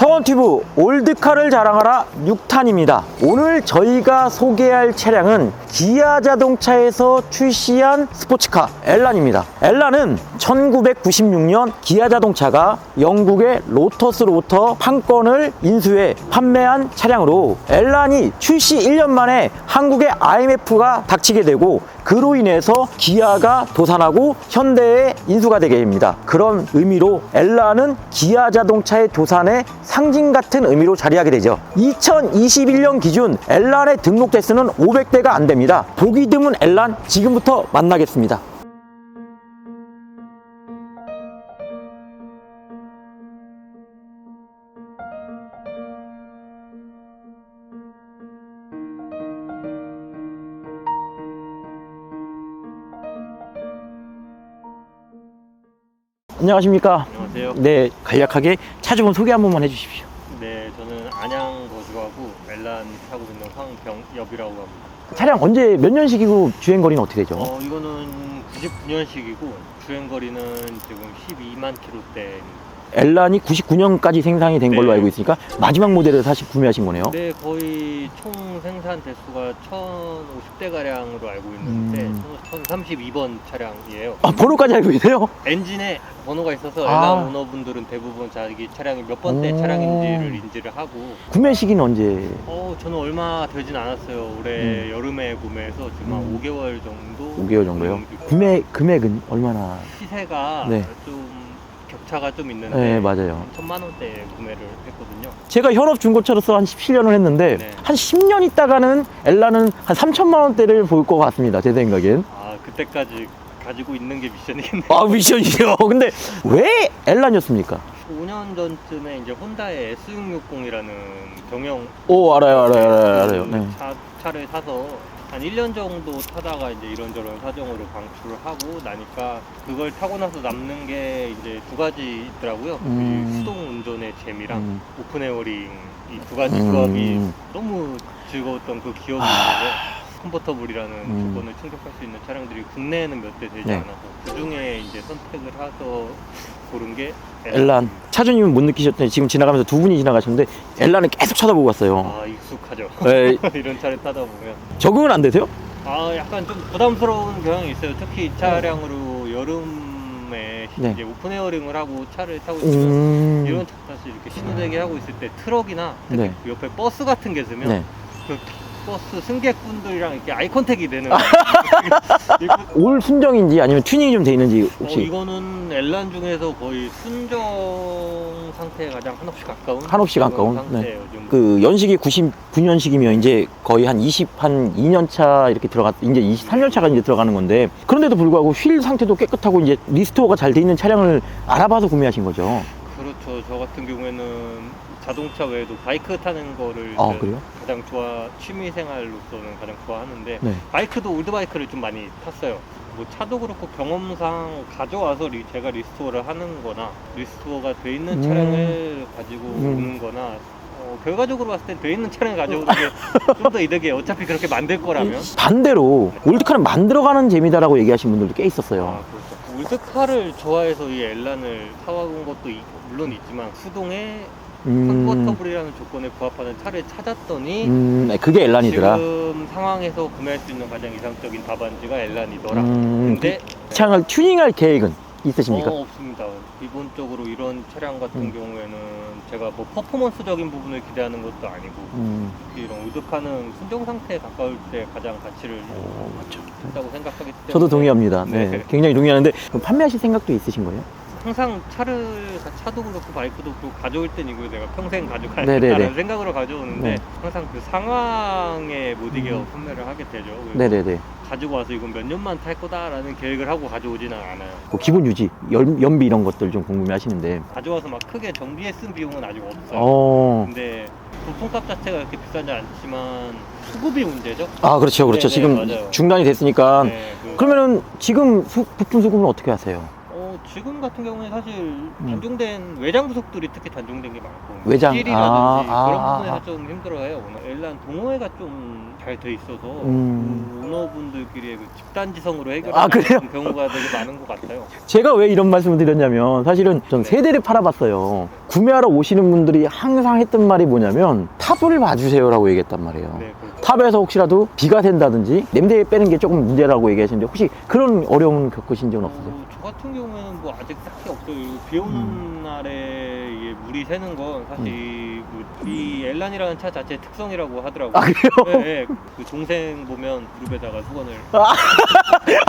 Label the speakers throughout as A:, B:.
A: 성원튜브 올드카를 자랑하라 6탄입니다. 오늘 저희가 소개할 차량은 기아 자동차에서 출시한 스포츠카 엘란입니다. 엘란은 1996년 기아 자동차가 영국의 로터스로부터 판권을 인수해 판매한 차량으로 엘란이 출시 1년 만에 한국의 IMF가 닥치게 되고 그로 인해서 기아가 도산하고 현대에 인수가 되게 됩니다. 그런 의미로 엘라는 기아 자동차의 도산의 상징 같은 의미로 자리하게 되죠. 2021년 기준 엘란의 등록 대수는 500대가 안 됩니다. 보기 드문 엘란 지금부터 만나겠습니다. 안녕하십니까?
B: 안녕하세요.
A: 네, 간략하게 차주분 소개 한 번만 해주십시오.
B: 네, 저는 안양 거주하고 멜란 타고 있는 황병엽이라고 합니다.
A: 차량 언제 몇 년식이고 주행 거리는 어떻게 되죠?
B: 어, 이거는 99년식이고 주행 거리는 지금 12만 킬로대입니다.
A: 엘란이 99년까지 생산이 된 걸로
B: 네.
A: 알고 있으니까 마지막 모델을 사실 구매하신 거네요.
B: 네, 거의 총 생산 대수가 1,050대 가량으로 알고 있는데
A: 음.
B: 1,032번 차량이에요.
A: 아, 번호까지 알고 계세요?
B: 엔진에 번호가 있어서
A: 아.
B: 엘란 오너분들은 대부분 자기 차량이 몇 번째
A: 오.
B: 차량인지를 인지를 하고
A: 구매 시기는 언제?
B: 어, 저는 얼마 되진 않았어요. 올해 여름에 구매해서 지금 한
A: 음.
B: 5개월 정도.
A: 5개월 정도요? 구매 금액은 얼마나?
B: 시세가
A: 네.
B: 좀 격차가 좀 있는데.
A: 네, 맞아요.
B: 천만 원대에 구매를 했거든요.
A: 제가 현업 중고차로서 한 17년을 했는데
B: 네.
A: 한 10년 있다가는 엘란은 한 3천만 원대를 볼 것 같습니다. 제 생각엔.
B: 아, 그때까지 가지고 있는 게 미션이겠네.
A: 아 미션이요. 근데 왜 엘란이었습니까?
B: 5년 전쯤에 이제 혼다의 S660이라는 경영
A: 오 알아요 알아요 알아요 알아요.
B: 그
A: 네.
B: 차, 차를 사서 한 1년 정도 타다가 이제 이런저런 사정으로 방출을 하고 나니까 그걸 타고 나서 남는 게 이제 두 가지 있더라고요.
A: 음.
B: 그 수동 운전의 재미랑
A: 음.
B: 오픈 에어링 이 두 가지
A: 음.
B: 조합이 너무 즐거웠던 그 기억이 있는데 컴포터블이라는
A: 음.
B: 조건을 충족할 수 있는 차량들이 국내에는 몇 대 되지
A: 네.
B: 않아서 그 중에 이제 선택을 해서 고른 게
A: 엘란 차주님은 못 느끼셨더니 지금 지나가면서 두 분이 지나가셨는데 엘란을 계속 쳐다보고 갔어요.
B: 아 익숙하죠.
A: 네,
B: 이런 차를 타다 보면
A: 적응은 안 되세요?
B: 아 약간 좀 부담스러운 경향이 있어요. 특히 이 차량으로 여름에
A: 네.
B: 이제 오픈 에어링을 하고 차를 타고 있으면
A: 음.
B: 이런 차 사실 이렇게 신호대기 하고 있을 때 트럭이나
A: 네.
B: 그 옆에 버스 같은 게 있으면
A: 네.
B: 그 버스 승객분들이랑 이렇게 아이 컨택이 되는
A: 올 순정인지 아니면 튜닝이 좀 돼 있는지
B: 어,
A: 혹시
B: 이거는 엘란 중에서 거의 순정 상태에 가장 한없이 가까운
A: 한없이
B: 그런
A: 가까운?
B: 상태예요. 지금
A: 그 연식이 99년식이면 이제 거의 한 20, 한 2년 차 이렇게 들어갔, 이제 23년 차가 이제 들어가는 건데 그런데도 불구하고 휠 상태도 깨끗하고 이제 리스토어가 잘 돼 있는 차량을 알아봐서 구매하신 거죠.
B: 그렇죠. 저 같은 경우에는 자동차 외에도 바이크 타는 거를
A: 아,
B: 이제
A: 그래요?
B: 가장 좋아 취미 생활로서는 가장 좋아하는데
A: 네.
B: 바이크도 올드 바이크를 좀 많이 탔어요. 뭐 차도 그렇고 경험상 가져와서 리- 제가 리스토어를 하는 거나 리스토어가 돼 있는
A: 음.
B: 차량을 가지고
A: 음.
B: 오는 거나 어, 결과적으로 봤을 때 돼 있는 차량을 가져오는 게 좀 더 이득이에요. 어차피 그렇게 만들 거라면.
A: 반대로 올드카는 만들어가는 재미다라고 얘기하신 분들도 꽤 있었어요.
B: 아, 그렇죠. 올드카를 좋아해서 이 엘란을 사와본 것도 이- 물론 있지만 수동에
A: 음,
B: 컨버터블이라는 조건에 부합하는 차를 찾았더니
A: 음, 네, 그게 엘란이더라.
B: 지금 상황에서 구매할 수 있는 가장 이상적인 답안지가 엘란이더라.
A: 음,
B: 근데
A: 이 차량을 튜닝할 계획은 있으십니까?
B: 어, 없습니다. 기본적으로 이런 차량 같은
A: 음.
B: 경우에는 제가 뭐 퍼포먼스적인 부분을 기대하는 것도 아니고
A: 음,
B: 이런 올드카는 순정 상태에 가까울 때 가장 가치를
A: 오, 맞죠.
B: 있다고 생각하기 때문에
A: 저도 동의합니다. 네,
B: 네.
A: 굉장히 동의하는데 그럼 판매하실 생각도 있으신 거예요?
B: 항상 차를 차도 그렇고 바이크도 그렇고 가져올 땐 이거 내가 평생. 가져가야겠다는 생각으로 가져오는데
A: 네.
B: 항상 그 상황에 못 이겨
A: 음.
B: 판매를 하게 되죠. 그래서
A: 네네네.
B: 가지고 와서 이건 몇 년만 탈 거다라는 계획을 하고 가져오지는 않아요.
A: 그 기본 유지, 연, 연비 이런 것들 좀 궁금해 하시는데.
B: 가져와서 막 크게 정비에 쓴 비용은 아직 없어요.
A: 어.
B: 근데 부품값 자체가 그렇게 비싸지 않지만 수급이 문제죠.
A: 아, 그렇죠. 그렇죠.
B: 네, 네,
A: 지금
B: 맞아요.
A: 중단이 됐으니까.
B: 네, 그-
A: 그러면은 지금 수- 부품 수급은 어떻게 하세요?
B: 어, 지금 같은 경우는 사실 단종된 외장 부속들이 특히 단종된 게 많고
A: 음. 외장, 아, 아,
B: 그런
A: 아,
B: 부분에서
A: 아.
B: 좀 힘들어해요. 오늘 동호회가 좀 잘 돼 있어서
A: 음.
B: 그 오너분들끼리의 그 집단지성으로
A: 아,
B: 해결하는
A: 그래요?
B: 경우가 되게 많은 것 같아요.
A: 제가 왜 이런 말씀을 드렸냐면 사실은 전 세 대를 팔아봤어요. 구매하러 오시는 분들이 항상 했던 말이 뭐냐면 탑을 봐주세요라고 얘기했단 말이에요.
B: 네, 그렇죠.
A: 탑에서 혹시라도 비가 샌다든지 냄새 빼는 게 조금 문제라고 얘기하시는데 혹시 그런 어려움 겪으신 적은 없으세요?
B: 어, 저 같은 경우에는 뭐 아직 딱히 없어요. 비 오는
A: 음.
B: 날에 이게 물이 새는 건 사실 그 이 엘란이라는 차 자체의 특성이라고 하더라고요.
A: 아 그래요?
B: 네, 네. 그 동생 보면 무릎에다가 수건을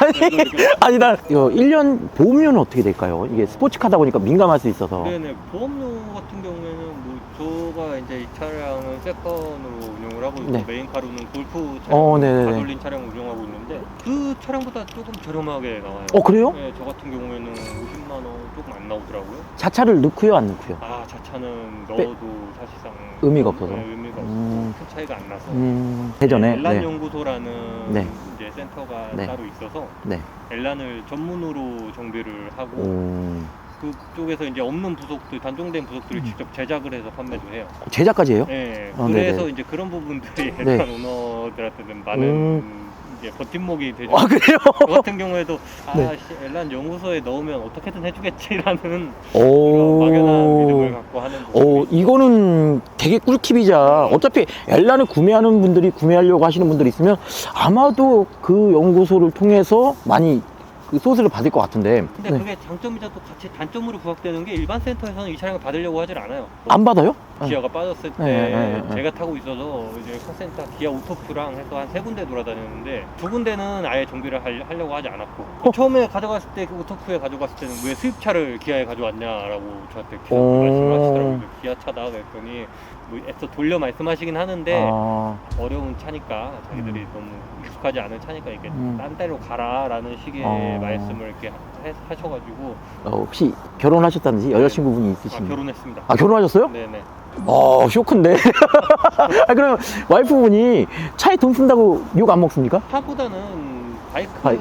A: 아니 아니 나 이거 1년 보험료는 어떻게 될까요? 이게 스포츠카다 보니까 민감할 수 있어서
B: 네네 보험료 같은 경우에는 뭐 저가 이제 이 차량은 세컨으로 운영을 하고 있고
A: 네.
B: 메인카로는 골프 차량
A: 어, 네네네.
B: 가솔린 차량 운영하고 있는데 그 차량보다 조금 저렴하게 나와요.
A: 어 그래요?
B: 네, 저 같은 경우에는 50만 원 조금 안 나오더라고요.
A: 자차를 넣고요 안 넣고요?
B: 아 자차는
A: 빼-
B: 넣어도 사실상
A: 의미가 없어서?
B: 네, 의미가
A: 음.
B: 없고 큰 차이가 안 나서
A: 음 대전에
B: 엘란
A: 네.
B: 연구소라는
A: 네.
B: 이제 센터가
A: 네.
B: 따로 있어서
A: 네.
B: 엘란을 전문으로 정비를 하고
A: 음,
B: 그쪽에서 이제 없는 부속들 단종된 부속들을
A: 음.
B: 직접 제작을 해서 판매도 해요.
A: 제작까지 해요?
B: 네,
A: 어,
B: 그래서
A: 네네.
B: 이제 그런 부분들이
A: 네.
B: 일단 오너들한테는 많은
A: 음.
B: 이제 버팀목이 되죠.
A: 아 그래요?
B: 저 같은 경우에도 아,
A: 네.
B: 씨, 엘란 연구소에 넣으면 어떻게든 해주겠지라는
A: 오.
B: 막연한 믿음을 갖고 하는
A: 오,
B: 부분이
A: 이거는 되게 꿀팁이자 어차피 엘란을 구매하는 분들이 구매하려고 하시는 분들이 있으면 아마도 그 연구소를 통해서 많이 그 소스를 받을 것 같은데
B: 근데
A: 네.
B: 그게 장점이자 또 같이 단점으로 부각되는 게 일반 센터에서는 이 차량을 받으려고 하질 않아요.
A: 안 받아요?
B: 기아가 빠졌을 때
A: 네, 네, 네.
B: 제가 타고 있어서 이제 컨센터 기아 오토큐랑 해서 한 세 군데 돌아다녔는데 두 군데는 아예 정비를 할- 하려고 하지 않았고
A: 어.
B: 처음에 가져갔을 때 그 오토큐에 가져갔을 때는 왜 수입차를 기아에 가져왔냐라고 저한테 계속
A: 어.
B: 말씀하시더라고요 기아 차다 그랬더니 뭐 애써 돌려 말씀하시긴 하는데
A: 아,
B: 어려운 차니까 자기들이 너무 익숙하지 않은 차니까 이렇게
A: 음.
B: 딴 데로 가라라는 식의
A: 어.
B: 말씀을 이렇게 해- 하셔가지고
A: 어, 혹시 결혼하셨다든지 여자친구분이
B: 아,
A: 있으신가요?
B: 결혼했습니다.
A: 아, 결혼하셨어요?
B: 네네.
A: 어, 쇼크인데. 아, 그럼 와이프분이 차에 돈 쓴다고 욕 안 먹습니까?
B: 차보다는 바이크에
A: 바이-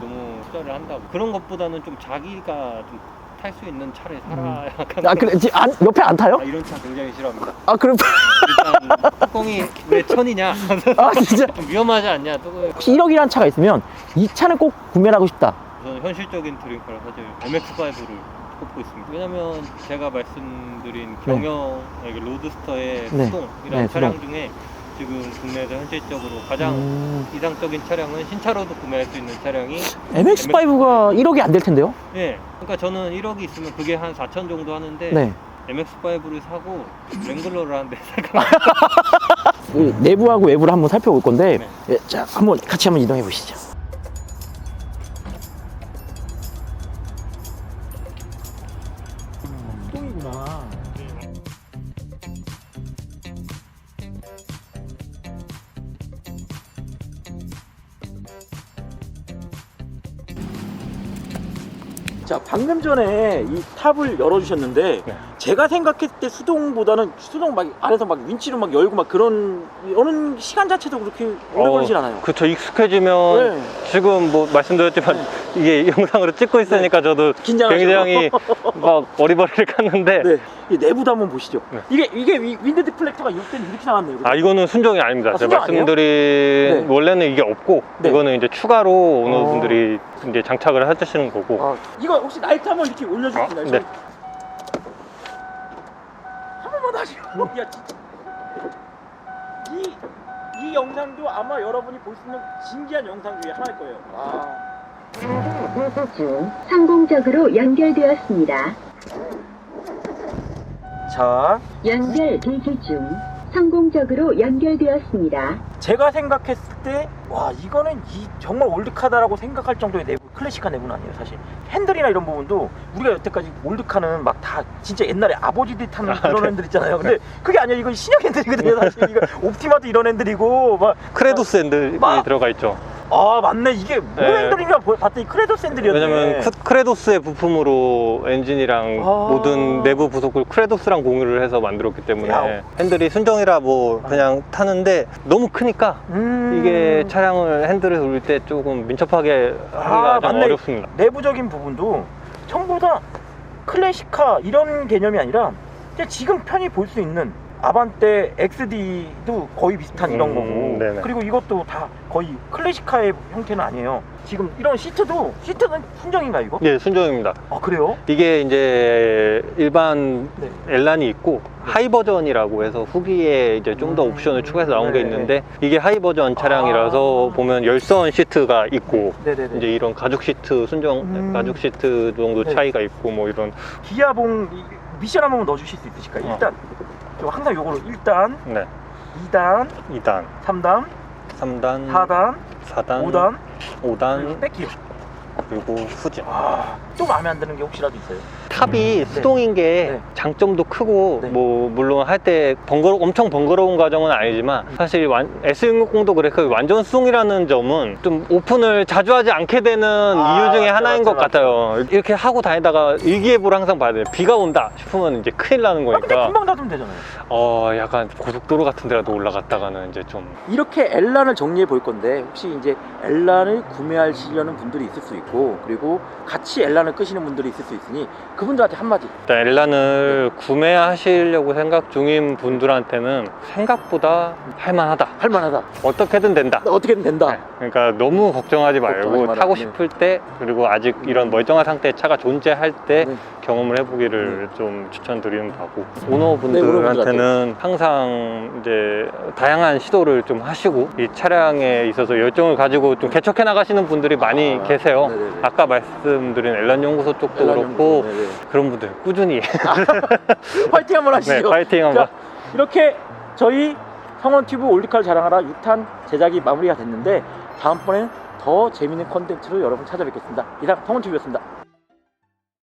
B: 너무 투자를 한다고 그런 것보다는 좀 자기가 좀 탈 수 있는 차를 살아야 약간
A: 아, 그래, 지- 안, 옆에 안 타요?
B: 아, 이런 차 굉장히 싫어합니다.
A: 아, 그럼,
B: 일단 뚜껑이 왜 천이냐?
A: 아, 진짜.
B: 좀 위험하지 않냐? 뚜껑
A: 혹시 1억이라는 차가 있으면 이 차는 꼭 구매를 하고 싶다.
B: 저는 현실적인 드림카를 사실 MX5를 꼽고 있습니다. 왜냐면 제가 말씀드린 경영 여기 로드스터의
A: 네.
B: 수동 이런
A: 네,
B: 차량
A: 수동.
B: 중에 지금 국내에서 현실적으로 가장
A: 음,
B: 이상적인 차량은 신차로도 구매할 수 있는 차량이
A: MX5가 1억이 안 될 텐데요?
B: 예. 그러니까 저는 1억이 있으면 그게 한 4천 정도 하는데
A: 네.
B: MX5를 사고 랭글러를 한대 살까
A: 그 내부하고 외부를 한번 살펴볼 건데,
B: 네.
A: 예, 자, 한번 같이 한번 이동해 보시죠. 자, 방금 전에 이 탑을 열어주셨는데,
B: 네.
A: 제가 생각했을 때 수동보다는 수동 막 안에서 막 윈치로 막 열고 막 그런, 여는 시간 자체도 그렇게 오래
B: 어,
A: 걸리진 않아요.
B: 그쵸 익숙해지면
A: 네.
B: 지금 뭐 말씀드렸지만 이게 영상으로 찍고 있으니까 저도
A: 긴장하시고.
B: 굉장히 막 어리버리를 깠는데
A: 네. 이 내부도 한번 보시죠.
B: 네.
A: 이게, 이게 위- 윈드 디플렉터가 6대는 이렇게 나왔네요.
B: 아 이거는 순정이 아닙니다.
A: 아,
B: 제가
A: 순정 아니에요?
B: 말씀드린
A: 네.
B: 원래는 이게 없고
A: 네.
B: 이거는 이제 추가로 오너분들이 이제 장착을 해주시는 거고
A: 아, 이거 혹시 나이트 한번 이렇게 수
B: 아? 네.
A: 하시고. 야, 진짜. 이, 이 영상도 아마 여러분이 볼 수 있는 신기한 영상 중에 하나일 거예요. 아.
C: 중 성공적으로 연결되었습니다.
A: 자,
C: 연결 대기 중 성공적으로 연결되었습니다.
A: 제가 생각했을 때, 와, 이거는 이 정말 올드카다라고 생각할 정도의 내부, 클래식한 내부는 아니에요, 사실. 핸들이나 이런 부분도 우리가 여태까지 올드카는 막 다 진짜 옛날에 아버지들이 타는 그런 핸들 있잖아요. 근데 그게 아니야. 이거 신형 핸들이거든요, 사실. 이거 옵티마도 이런 핸들이고, 막.
B: 크레도스 핸들이
A: 막-
B: 들어가 있죠.
A: 아, 맞네. 이게 뭔
B: 네.
A: 핸들인가 봤더니 크레도스 핸들이었네.
B: 왜냐면 크, 크레도스의 부품으로 엔진이랑
A: 아.
B: 모든 내부 부속을 크레도스랑 공유를 해서 만들었기 때문에
A: 야.
B: 핸들이 순정이라 뭐 그냥 타는데 너무 크니까
A: 음.
B: 이게 차량을 핸들을 돌릴 때 조금 민첩하게 하기가
A: 아,
B: 좀
A: 맞네.
B: 어렵습니다.
A: 내부적인 부분도 전부 다 클래식카 이런 개념이 아니라 지금 편히 볼 수 있는 아반떼 XD도 거의 비슷한 이런
B: 음,
A: 거고
B: 네네.
A: 그리고 이것도 다 거의 클래식카의 형태는 아니에요 지금 이런 시트도 시트는 순정인가요 이거?
B: 네, 순정입니다.
A: 아 그래요?
B: 이게 이제 일반
A: 네.
B: 엘란이 있고 하이 버전이라고 해서 후기에 이제 좀더
A: 음.
B: 옵션을 추가해서 나온 게
A: 네.
B: 있는데 이게 하이 버전 차량이라서
A: 아.
B: 보면 열선 시트가 있고
A: 네네네
B: 이제 이런 가죽 시트 순정
A: 음.
B: 가죽 시트 정도
A: 네.
B: 차이가 있고 뭐 이런
A: 기아봉 이- 미션 한 번만 넣어주실 수 있으실까요?
B: 어.
A: 일단 저 항상 요거로 1단,
B: 네
A: 2단,
B: 2단,
A: 3단,
B: 3단,
A: 4단,
B: 4단,
A: 5단,
B: 5단
A: 뺏기요
B: 그리고 후진.
A: 아, 또 마음에 안 드는 게 혹시라도 있어요?
B: 탑이 수동인 게
A: 네.
B: 장점도 크고
A: 네.
B: 뭐 물론 할 때 번거로 엄청 번거로운 과정은 아니지만 사실 완, S660도 그래 그 완전 수동이라는 점은 좀 오픈을 자주 하지 않게 되는
A: 아,
B: 이유 중에
A: 맞죠,
B: 하나인
A: 맞죠,
B: 것 같아요. 이렇게 하고 다니다가 일기예보를 항상 봐야 돼요. 비가 온다 싶으면 이제 큰일 나는
A: 아, 근데
B: 거니까
A: 금방 닫으면 되잖아요
B: 어 약간 고속도로 같은 데라도 올라갔다가는 이제 좀
A: 이렇게 엘란을 정리해 볼 건데 혹시 이제 엘란을 구매하시려는 분들이 있을 수 있고 그리고 같이 엘란을 끄시는 분들이 있을 수 있으니 그분들한테 한마디
B: 일단 엘란을 구매하시려고 생각 중인 분들한테는 생각보다 할만하다.
A: 할만하다
B: 어떻게든 된다.
A: 어떻게든 된다
B: 네, 그러니까 너무 걱정하지 말고
A: 걱정하지 마라.
B: 타고
A: 네.
B: 싶을 때 그리고 아직 이런 멀쩡한 상태의 차가 존재할 때
A: 네.
B: 경험을 해보기를 좀 추천드리는 바고
A: 네,
B: 오너분들한테는 항상 이제 다양한 시도를 좀 하시고 이 차량에 있어서 열정을 가지고 좀 개척해 나가시는 분들이 많이
A: 아,
B: 계세요.
A: 네네네.
B: 아까 말씀드린 엘란 연구소 쪽도
A: 엘란
B: 그렇고
A: 연구소, 네네.
B: 그런 분들 꾸준히.
A: 파이팅 한번 하시죠.
B: 네, 파이팅 한번.
A: 자, 이렇게 저희 성원튜브 올리카를 자랑하라 6탄 제작이 마무리가 됐는데 다음번엔 더 재밌는 컨텐츠로 여러분 찾아뵙겠습니다. 이상 성원튜브였습니다